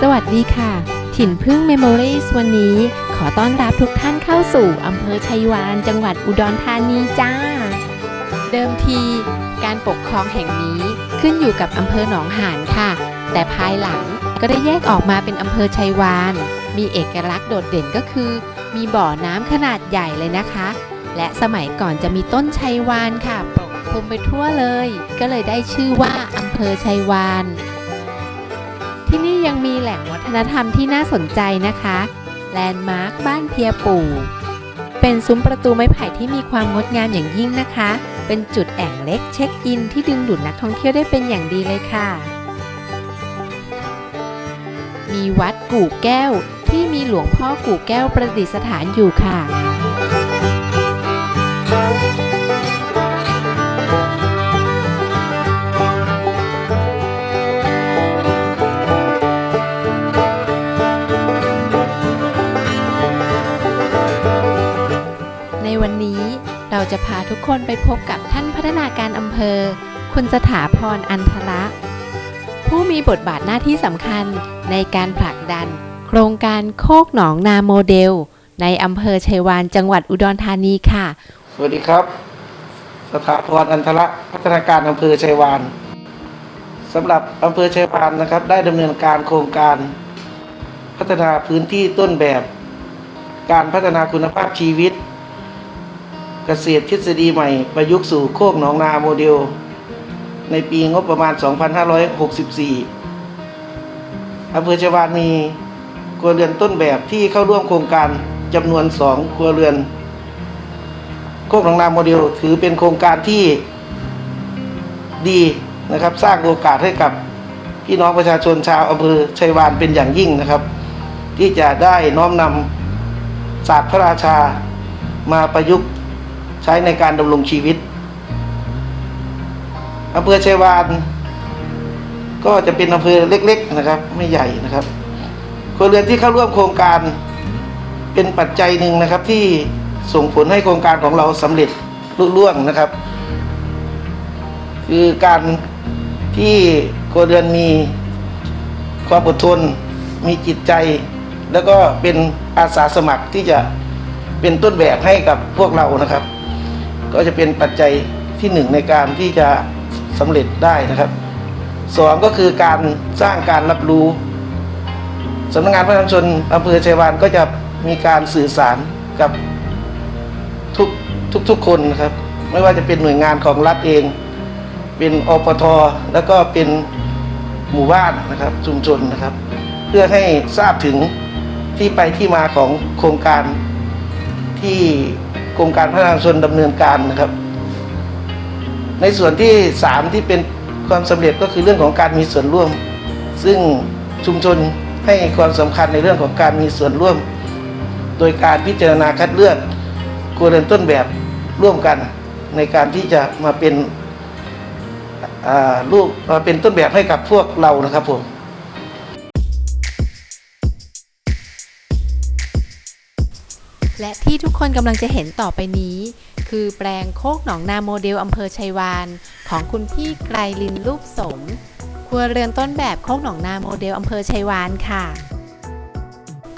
สวัสดีค่ะ ถิ่นพึ่ง Memories วันนี้ ขอต้อนรับทุกท่านเข้าสู่อำเภอชัยวาน จังหวัดอุดรธานีจ้า เดิมทีการปกครองแห่งนี้ขึ้นอยู่กับอำเภอหนองหานค่ะ แต่ภายหลังก็ได้แยกออกมาเป็นอำเภอชัยวาน มีเอกลักษณ์โดดเด่นก็คือ มีบ่อน้ำขนาดใหญ่เลยนะคะ และสมัยก่อนจะมีต้นชัยวานค่ะป คมไปทั่วเลย ก็เลยได้ชื่อว่าอำเภอชัยวาน ที่นี่ยังมีแหล่งวัฒนธรรมที่น่าสนใจนะคะ แลนด์มาร์คบ้านเพียปู่ เป็นซุ้มประตูไม้ไผ่ที่มีความงดงามอย่างยิ่งนะคะ เป็นจุดแอ่งเล็กเช็คอินที่ดึงดูดนักท่องเที่ยวได้เป็นอย่างดีเลยค่ะ มีวัดกู่แก้วที่มีหลวงพ่อกู่แก้วประดิษฐานอยู่ค่ะ เราจะพาทุกคนไปพบกับท่านพัฒนาการอำเภอ คุณสถาพรอันทระผู้มีบทบาทหน้าที่สำคัญในการผลักดัน โครงการโคกหนองนาโมเดล ในอำเภอชัยวานจังหวัดอุดรธานีค่ะ สวัสดีครับ สถาพรอันทระพัฒนาการอำเภอชัยวานสำหรับอำเภอชัยวานนะครับ ได้ดำเนินการโครงการ พัฒนาพื้นที่ต้นแบบ การพัฒนาคุณภาพชีวิต เกษตรทฤษฎีใหม่ประยุกต์สู่โคกหนองนาโมเดล ในปีงบประมาณ 2564อำเภอชัยวานมีครัวเรือนต้นแบบที่เข้าร่วมโครงการจำนวน 2 ครัวเรือน โคกหนองนาโมเดลถือเป็นโครงการที่ดีนะครับ สร้างโอกาสให้กับพี่น้องประชาชนชาวอำเภอชัยวานเป็นอย่างยิ่งนะครับ ที่จะได้น้อมนำศาสตร์พระราชามาประยุกต์ ใช้ในการดำรงชีวิตอำเภอชัยวานก็จะเป็นอำเภอเล็ก ๆนะครับ ไม่ใหญ่นะครับครัวเรือนที่เข้าร่วมโครงการเป็นปัจจัยหนึ่งนะครับ ที่ส่งผลให้โครงการของเราสำเร็จลุล่วงนะครับ คือการที่ครัวเรือนมีความอดทน มีจิตใจ แล้วก็เป็นอาสาสมัครที่จะเป็นต้นแบบให้กับพวกเรานะครับ ก็จะเป็นปัจจัยที่หนึ่งในการที่จะสำเร็จได้นะครับสองก็คือการสร้างการรับรู้สำนักงานพัฒนาชนอำเภอชัยวานก็จะมีการสื่อสารกับทุกทุกทุกคนนะครับ ไม่ว่าจะเป็นหน่วยงานของรัฐเอง เป็นอปทแล้วก็เป็นหมู่บ้านนะครับชุมชนนะครับ เพื่อให้ทราบถึงที่ไปที่มาของโครงการที่ กรมการพัฒนาชนดำเนินการนะครับ ในส่วนที่สามที่เป็นความสำเร็จก็คือเรื่องของการมีส่วนร่วม ซึ่งชุมชนให้ความสำคัญในเรื่องของการมีส่วนร่วม โดยการพิจารณาคัดเลือกครัวเรือนต้นแบบร่วมกันในการที่จะมาเป็นรูปมาเป็นต้นแบบให้กับพวกเรานะครับผม และที่ทุกคนกำลังจะเห็นต่อไปนี้ คือแปลงโคกหนองนาโมเดลอำเภอชัยวาน ของคุณพี่ไกรลินรูปสม ครัวเรือนต้นแบบโคกหนองนาโมเดลอำเภอชัยวานค่ะ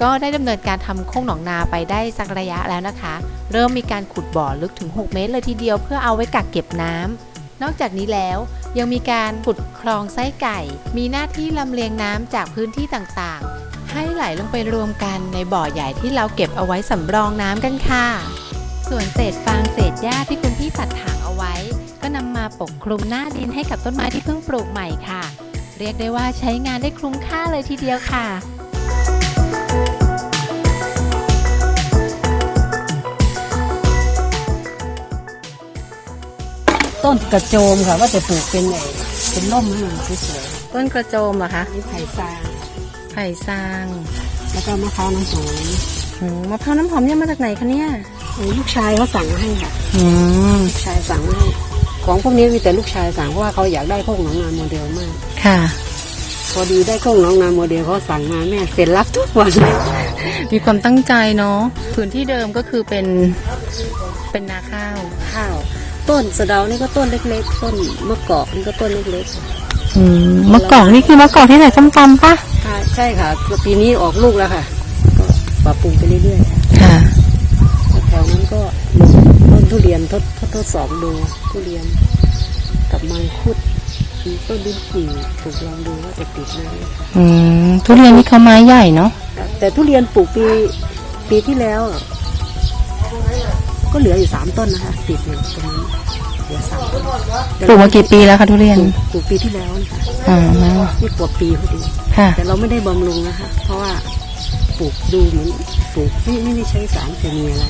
ก็ได้ดำเนินการทำโคกหนองนาไปได้สักระยะแล้วนะคะ เริ่มมีการขุดบ่อลึกถึง 6 เมตรเลยทีเดียวเพื่อเอาไว้กักเก็บน้ำนอกจากนี้แล้วยังมีการขุดคลองไส้ไก่ มีหน้าที่ลำเลียงน้ำจากพื้นที่ต่างๆ ให้ไหลลงไปรวมกันในบ่อใหญ่ที่เราเก็บเอาไว้สำรองน้ำกันค่ะ ส่วนเศษฟางเศษหญ้าที่คุณพี่ตัดถางเอาไว้ ก็นำมาปกคลุมหน้าดินให้กับต้นไม้ที่เพิ่งปลูกใหม่ค่ะ เรียกได้ว่าใช้งานได้คุ้มค่าเลยทีเดียวค่ะต้นกระโจมค่ะว่าจะปลูกเป็นไงเป็นร่มให้มันสวยต้นกระโจมเหรอคะๆนี่ไผ่ซาง ไผ่ซาง แล้วก็มะพร้าวน้ำหอมอืมมะพร้าวน้ำหอมเนี่ยมาจากไหนคะเนี่ยอันนี้ลูกชายเขาสั่งมาให้ค่ะอืมลูกชายสั่งมาให้ของพวกนี้มีแต่ลูกชายสั่งเพราะว่าเขาอยากได้โคกหนองนาโมเดลมาก ค่ะ พอดีได้โคกหนองนาโมเดลเขาสั่งมาแม่เซ็นรับทุกวันเลยมีความตั้งใจเนาะพื้นที่เดิมก็คือเป็นเป็นนาข้าว ข้าว ต้นสะเดานี่ก็ต้นเล็กๆ ต้นมะกอกนี่ก็ต้นเล็ก อืมมะกอกนี่คือมะกอกที่ใส่ส้มตำปะค่ะใช่ค่ะปีนี้ออกลูกแล้วค่ะ ก็ปรับปรุงไปเรื่อยๆค่ะค่ะแล้วแถวนั้นก็ลงต้นทุเรียนทดทดทดสอบดูทุเรียน กับมังคุดมีต้นลิ้นจี่ปลูกลองดูว่าจะติดไหมอืมทุเรียนนี่เขาไม้ใหญ่เนาะ แต่ทุเรียนปลูกปีปีที่แล้วอะ ก็เหลืออยู่สามต้นนะคะติดอยู่ตรงนี้เหลือสามต้นแต่ปลูกมากี่ปีแล้วคะทุเรียนปลูกปลูกปีที่แล้วนะคะอ่านี่กว่าปีพอดีค่ะ แต่เราไม่ได้บำรุงนะคะ เพราะว่าปลูกดูเหมือนปลูกไม่ไม่ได้ใช้สารเคมีอะไร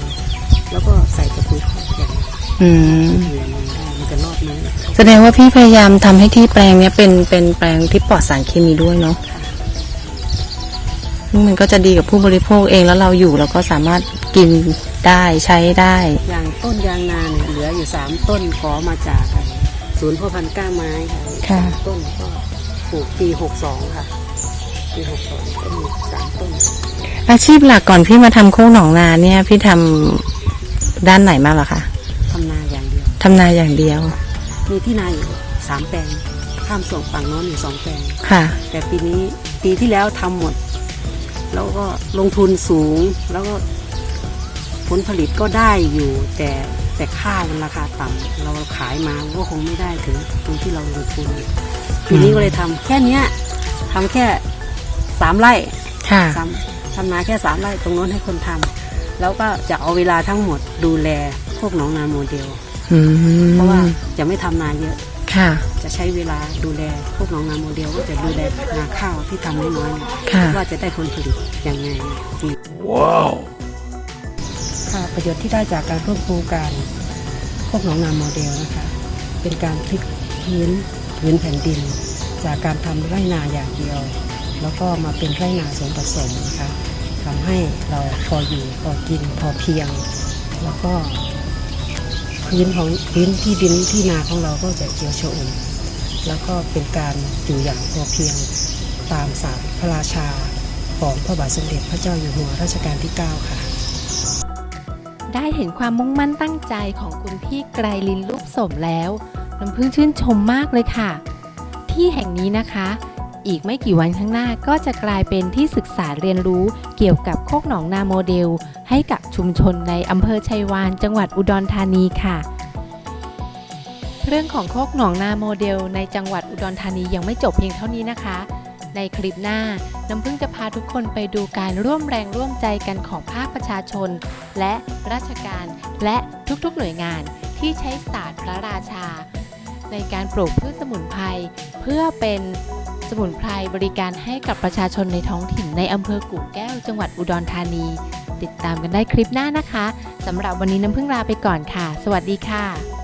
แล้วก็ใส่กระปุกข้าวอย่างอืมเดียวมันจะรอดไหมแสดงว่าพี่พยายามทำให้ที่แปลงเนี้ยเป็นเป็นแปลงที่ปลอดสารเคมีด้วยเนาะซึ่งมันก็จะดีกับผู้บริโภคเองแล้วเราอยู่เราก็สามารถกิน ได้ใช้ได้ อย่างต้นยางนาเนี่ยเหลืออยู่สามต้นขอมาจากศูนย์พ่อพันธุ์กล้าไม้ค่ะค่ะ สามต้นก็ปลูกปีหกสองค่ะ ปีหกสองก็มีสามต้น อาชีพหลักก่อนพี่มาทำโค้งหนองนาเนี่ย พี่ทำด้านไหนมาเหรอคะทำนาอย่างเดียว ทำนาอย่างเดียวมีที่นาอยู่สามแปลง ข้ามส่งฝั่งโน้นอยู่สองแปลง ค่ะ แต่ปีนี้ปีที่แล้วทำหมด แล้วก็ลงทุนสูง แล้วก็ ผลผลิตก็ได้อยู่ แต่แต่ข้าวมันราคาต่ำเราขายมาก็คงไม่ได้ถึงตรงที่เราลงทุนปีนี้ก็เลยทำแค่เนี้ยทำแค่สามไร่ค่ะ ทำทำนาแค่สามไร่ตรงโน้นให้คนทำแล้วก็จะเอาเวลาทั้งหมดดูแลพวกหนองนาโมเดล อืมเพราะว่าจะไม่ทำนาเยอะ ค่ะ จะใช้เวลาดูแลพวกหน้องนาโมเดลก็จะดูแลนาข้าวที่ทำน้อยๆเนี่ยค่ะ ว่าจะได้ผลผลิตยังไงว้าวค่ะ ประโยชน์ที่ได้จากการควบคุมการพวกหนองนาโมเดลนะคะเป็นการพลิกพื้นพื้นแผ่นดิน จากการทำไร่นาอย่างเดียว แล้วก็มาเป็นไร่นาสวนผสมนะคะทำให้เราพออยู่พอกินพอเพียง แล้วก็พื้นของพื้นที่ดินที่นาของเราก็จะเขียวชอุ่มแล้วก็เป็นการอยู่อย่างพอเพียงตามศาสตร์พระราชาของพระบาทสมเด็จพระเจ้าอยู่หัวรัชกาลที่ 9 ค่ะ ได้เห็นความมุ่งมั่นตั้งใจของคุณพี่ไกรลินรูปสมแล้วน้ำพึ่งชื่นชมมากเลยค่ะ ที่แห่งนี้นะคะ อีกไม่กี่วันข้างหน้าก็จะกลายเป็นที่ศึกษาเรียนรู้เกี่ยวกับโคกหนองนาโมเดล ให้กับชุมชนในอำเภอชัยวาน จังหวัดอุดรธานีค่ะ เรื่องของโคกหนองนาโมเดล ในจังหวัดอุดรธานียังไม่จบเพียงเท่านี้นะคะ ในคลิปหน้า น้ำพึ่งจะพาทุกคนไปดูการร่วมแรงร่วมใจกันของภาคประชาชน และราชการ และทุกๆหน่วยงานที่ใช้ศาสตร์พระราชา ในการปลูกพืชสมุนไพรเพื่อเป็นสมุนไพรบริการให้กับประชาชนในท้องถิ่นในอำเภอกู่แก้วจังหวัดอุดรธานี ติดตามกันได้คลิปหน้านะคะสำหรับวันนี้น้ำพึ่งลาไปก่อนค่ะ สวัสดีค่ะ